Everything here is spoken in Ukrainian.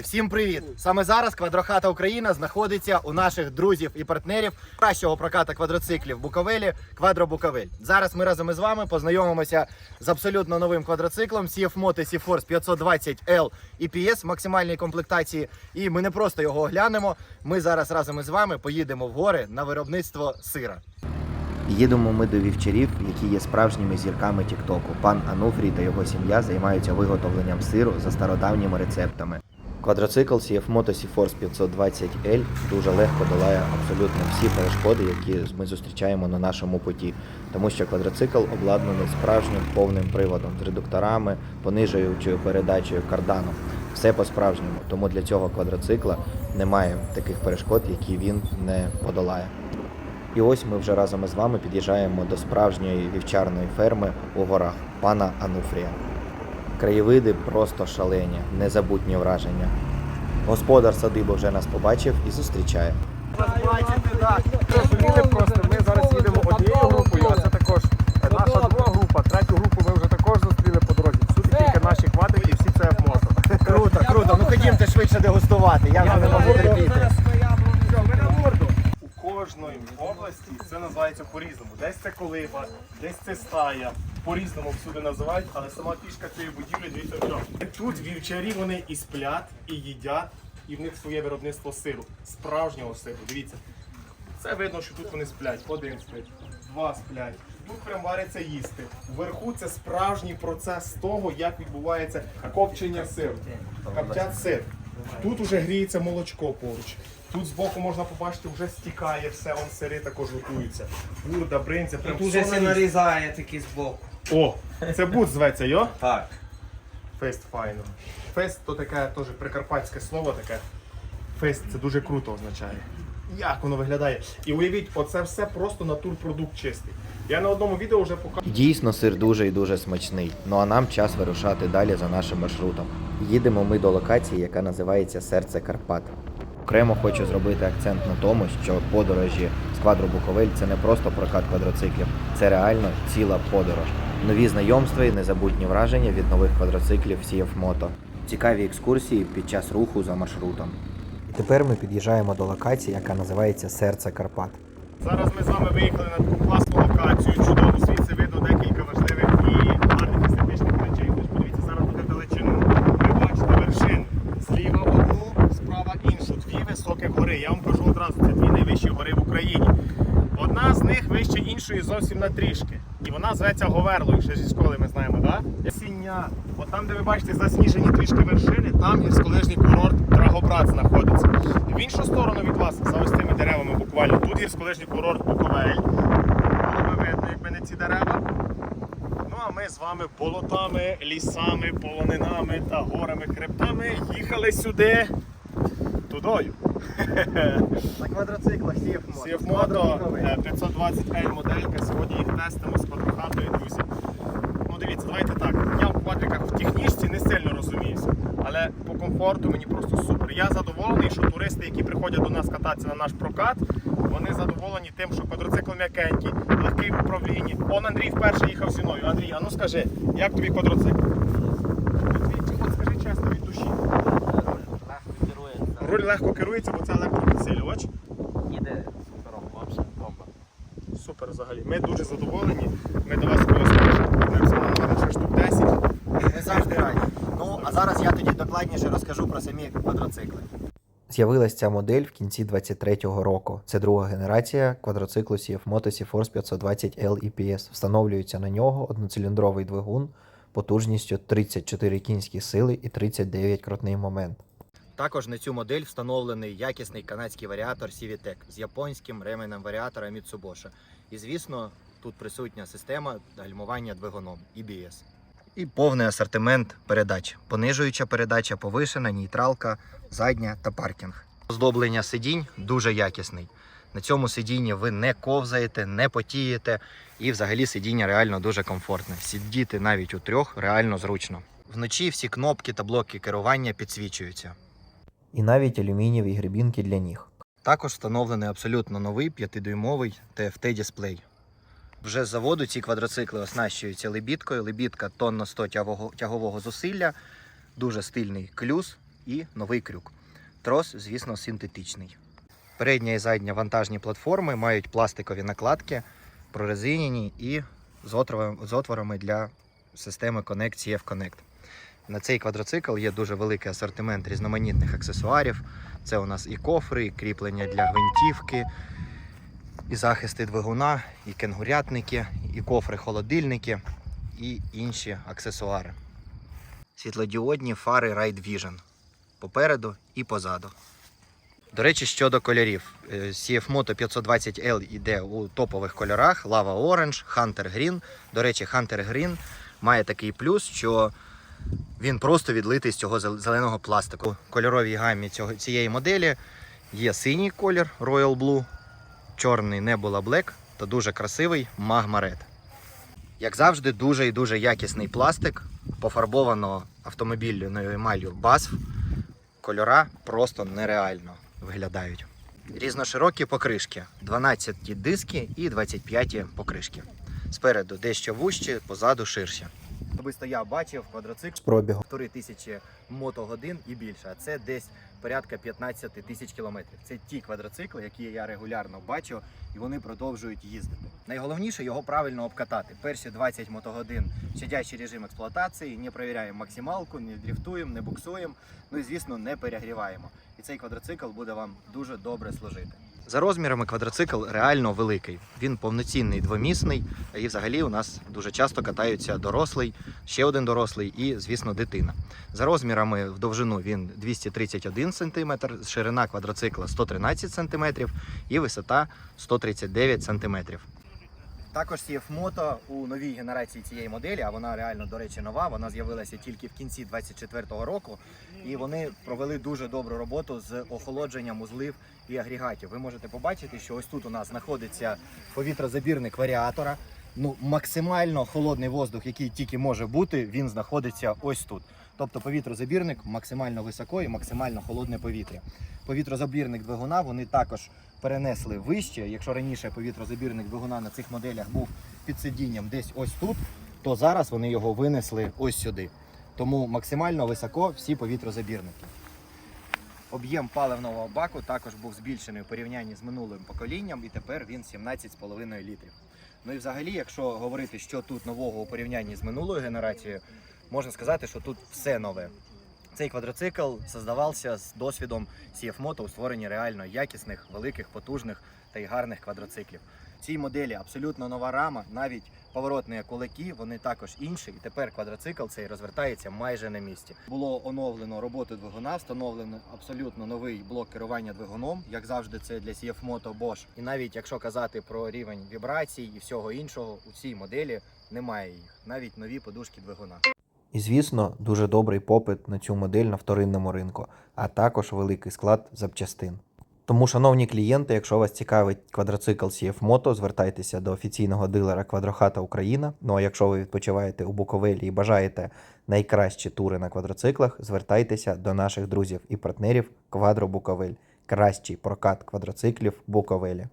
Всім привіт! Саме зараз квадрохата Україна знаходиться у наших друзів і партнерів кращого проката квадроциклів Буковелі Квадро Буковель. Зараз ми разом із вами познайомимося з абсолютно новим квадроциклом CF Moto C-Force 520 L EPS в максимальній комплектації. І ми не просто його оглянемо. Ми зараз разом із вами поїдемо в гори на виробництво сира. Їдемо ми до вівчарів, які є справжніми зірками Тіктоку. Пан Ануфрій та його сім'я займаються виготовленням сиру за стародавніми рецептами. Квадроцикл CF Moto C-Force 520L дуже легко долає абсолютно всі перешкоди, які ми зустрічаємо на нашому путі, тому що квадроцикл обладнаний справжнім повним приводом з редукторами, понижуючою передачею карданом. Все по-справжньому, тому для цього квадроцикла немає таких перешкод, які він не подолає. І ось ми вже разом із вами під'їжджаємо до справжньої вівчарної ферми у горах пана Ануфрія. Краєвиди просто шалені, незабутні враження. Господар садиби вже нас побачив і зустрічає. Розуміли області це називається по-різному. Десь це колиба, десь це стая. По-різному всюди називають, але сама фішка цієї будівлі дивіться в чому. Тут вівчарі вони і сплять, і їдять, і в них своє виробництво сиру. Справжнього сиру. Дивіться. Це видно, що тут вони сплять. Один спить, два сплять. Тут прям вариться їсти. Вверху це справжній процес того, як відбувається копчення сиру. Коптять сир. Тут уже гріється молочко поруч. Тут збоку можна побачити, вже стікає все, он сири також готуються. Бурда, бринця, прям Тут все все на місці. нарізає такі збоку. О, це бут зветься, йо? Так. Фест файно. Фест то таке теж прикарпатське слово таке. Фест це дуже круто означає. Як воно виглядає? І уявіть, оце все просто натурпродукт чистий. Я на одному відео вже показував. Дійсно сир дуже і дуже смачний. Ну а нам час вирушати далі за нашим маршрутом. Їдемо ми до локації, яка називається Серце Карпат. Окремо хочу зробити акцент на тому, що подорожі з квадро Буковель це не просто прокат квадроциклів, це реально ціла подорож. Нові знайомства і незабутні враження від нових квадроциклів Moto. Цікаві екскурсії під час руху за маршрутом. І тепер ми під'їжджаємо до локації, яка називається Серце Карпат. Зараз ми з вами виїхали на таку класну локацію, чудову звідси видно декілька важливих і гарних естетичних речей. Тож подивіться зараз буде величину. Ви бачите вершин. Зліва одну, справа іншу. Дві високі гори. Я вам кажу одразу, це дві найвищі гори в Україні. Одна з них зовсім на трішки. І вона зветься Говерлою, ще зі школи ми знаємо, так? Сіння. От там, де ви бачите засніжені трішки вершини, там гірськолижний курорт Драгобрат знаходиться. В іншу сторону від вас, за ось цими деревами буквально, тут гірськолижний курорт Буковель. Було би видно, якби не ці дерева. Ну а ми з вами болотами, лісами, полонинами та горами, хребтами їхали сюди тудою. На квадроциклах CF Moto. CF Moto е, 520L моделька. Сьогодні їх тестимо з квадрохатою, друзі. Ну дивіться, давайте так. Я в квадриках в технічці не сильно розуміюся, але по комфорту мені просто супер. Я задоволений, що туристи, які приходять до нас кататися на наш прокат, вони задоволені тим, що квадроцикл м'якенький, легкий в управлінні. Он Андрій вперше їхав зі мною. Андрій, а ну скажи, як тобі квадроцикл? От, від- от скажи чесно від душі. Руль легко керується, бо це електропідсилювач. Їде супером, вообще бомба. Супер взагалі. Ми дуже задоволені. Ми до вас на штук 10. Ми завжди раді. Ну а зараз я тоді докладніше розкажу про самі квадроцикли. З'явилась ця модель в кінці 23-го року. Це друга генерація квадроциклу CF Moto C-Force 520L EPS. Встановлюється на нього одноциліндровий двигун потужністю 34 кінські сили і 39 крутний момент. Також на цю модель встановлений якісний канадський варіатор CVTEC з японським ременем варіатора Mitsubishi. І звісно, тут присутня система гальмування двигуном EBS. І повний асортимент передач: понижуюча передача, повишена, нейтралка, задня та паркінг. Оздоблення сидінь дуже якісний. На цьому сидінні ви не ковзаєте, не потієте, і взагалі сидіння реально дуже комфортне. Сидіти навіть у трьох реально зручно. Вночі всі кнопки та блоки керування підсвічуються. І навіть алюмінієві грибінки для ніг. Також встановлений абсолютно новий 5-дюймовий TFT дисплей. Вже з заводу ці квадроцикли оснащуються лебідкою. Лебідка тонна 100 тягового, зусилля, дуже стильний клюз і новий крюк. Трос, звісно, синтетичний. Передня і задня вантажні платформи мають пластикові накладки, прорезинені і з отворами для системи Connect CF Connect. На цей квадроцикл є дуже великий асортимент різноманітних аксесуарів. Це у нас і кофри, і кріплення для гвинтівки, і захисти двигуна, і кенгурятники, і кофри-холодильники, і інші аксесуари. Світлодіодні фари Ride Vision попереду і позаду. До речі, щодо кольорів. Е, CF Moto 520L йде у топових кольорах: Lava Orange, Hunter Green. До речі, Hunter Green має такий плюс, що він просто відлитий з цього зеленого пластику. У кольоровій гамі цього, цієї моделі є синій колір Royal Blue, чорний Nebula Black та дуже красивий Magma Red. Як завжди, дуже і дуже якісний пластик, пофарбовано автомобільною емаллю BASF. Кольора просто нереально виглядають. Різноширокі покришки, 12 диски і 25 покришки. Спереду дещо вужче, позаду ширше. Особисто я бачив квадроцикл З пробігом. півтори тисячі мотогодин і більше. А це десь порядка 15 тисяч кілометрів. Це ті квадроцикли, які я регулярно бачу, і вони продовжують їздити. Найголовніше його правильно обкатати. Перші 20 мотогодин сидячий режим експлуатації, не перевіряємо максималку, не дріфтуємо, не буксуємо. Ну і звісно, не перегріваємо. І цей квадроцикл буде вам дуже добре служити. За розмірами квадроцикл реально великий. Він повноцінний двомісний, і взагалі у нас дуже часто катаються дорослий, ще один дорослий і, звісно, дитина. За розмірами в довжину він 231 см, ширина квадроцикла 113 см і висота 139 см. Також CF Moto у новій генерації цієї моделі, а вона реально, до речі, нова. Вона з'явилася тільки в кінці 2024 року. І вони провели дуже добру роботу з охолодженням узлів і агрегатів. Ви можете побачити, що ось тут у нас знаходиться повітрозабірник варіатора. Ну, максимально холодний воздух, який тільки може бути, він знаходиться ось тут. Тобто повітрозабірник максимально високо і максимально холодне повітря. Повітрозабірник двигуна вони також перенесли вище. Якщо раніше повітрозабірник двигуна на цих моделях був під сидінням десь ось тут, то зараз вони його винесли ось сюди. Тому максимально високо всі повітрозабірники. Об'єм паливного баку також був збільшений у порівнянні з минулим поколінням, і тепер він 17,5 літрів. Ну і взагалі, якщо говорити, що тут нового у порівнянні з минулою генерацією, можна сказати, що тут все нове. Цей квадроцикл создавався з досвідом CF Moto у створенні реально якісних, великих, потужних та й гарних квадроциклів. Цій моделі абсолютно нова рама, навіть поворотні кулаки, вони також інші. І тепер квадроцикл цей розвертається майже на місці. Було оновлено роботу двигуна, встановлено абсолютно новий блок керування двигуном, як завжди, це для CF Moto Bosch. І навіть якщо казати про рівень вібрацій і всього іншого, у цій моделі немає їх, навіть нові подушки двигуна. І звісно, дуже добрий попит на цю модель на вторинному ринку, а також великий склад запчастин. Тому, шановні клієнти, якщо вас цікавить квадроцикл CF Moto, звертайтеся до офіційного дилера Квадрохата Україна. Ну а якщо ви відпочиваєте у Буковелі і бажаєте найкращі тури на квадроциклах, звертайтеся до наших друзів і партнерів Квадро Буковель. Кращий прокат квадроциклів Буковелі.